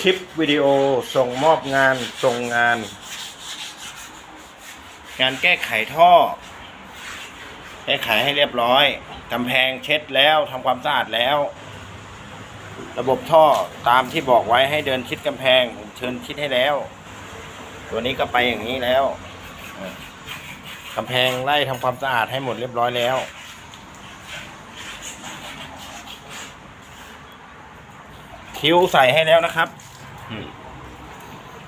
คลิปวิดีโอส่งมอบงานส่งงาน งานแก้ไขท่อ แก้ไขให้เรียบร้อยกำแพงเช็ดแล้วทำความสะอาดแล้ว ระบบท่อตามที่บอกไว้ให้เดินชิดกำแพงผมเชิญชิดให้แล้ว ตัวนี้ก็ไปอย่างนี้แล้วกำแพงไล่ทำความสะอาดให้หมดเรียบร้อยแล้วคิ้วใส่ให้แล้วนะครับ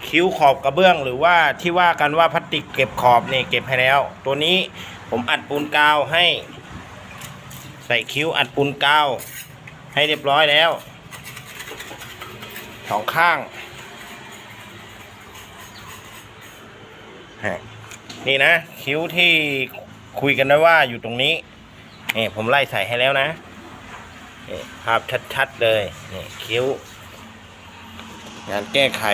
คิ้วขอบกระเบื้องหรือว่าที่ว่ากันว่าพลาสติกเก็บขอบเนี่ยเก็บให้แล้ว ตัวนี้ผมอัดปูนกาวให้ ใส่คิ้วอัดปูนกาว ให้เรียบร้อยแล้วสองข้างนี่นะ คิ้วที่คุยกันไว้ว่าอยู่ตรงนี้นี่ผมไล่ใส่ให้แล้วนะนภาพชัดๆเลยนี่คิ้ว งานแก้ไข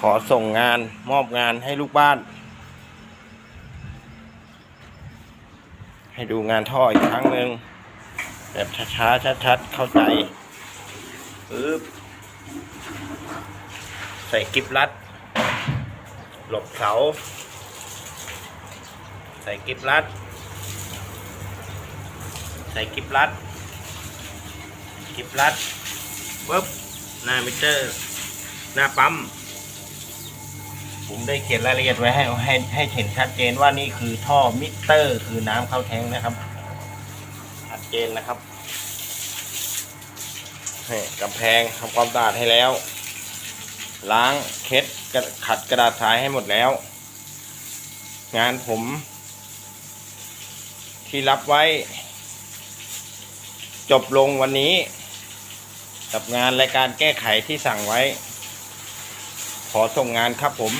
ขอส่งงานมอบงานให้ลูกบ้าน ให้ดูงานท่ออีกครั้งหนึ่งแบบช้าๆชัดๆเข้าใจปึ๊บใส่กิบลัด หลบเสา ใส่กิบลัด ใส่กิบลัดกิบลัดปึ๊บ หน้ามิเตอร์ หน้าปั๊ม ผมได้เขียนรายละเอียดไว้ให้ให้ให้เห็นชัดเจนว่านี่คือท่อมิเตอร์ คือน้ำเข้าแทงนะครับ ชัดเจนนะครับนี่กำแพงทำความสะอาดให้แล้ว ล้างเช็ดขัดกระดาษทรายให้หมดแล้ว งานผม ที่รับไว้ จบลงวันนี้ กับงานรายการแก้ไขที่สั่งไว้ ขอส่งงานครับผม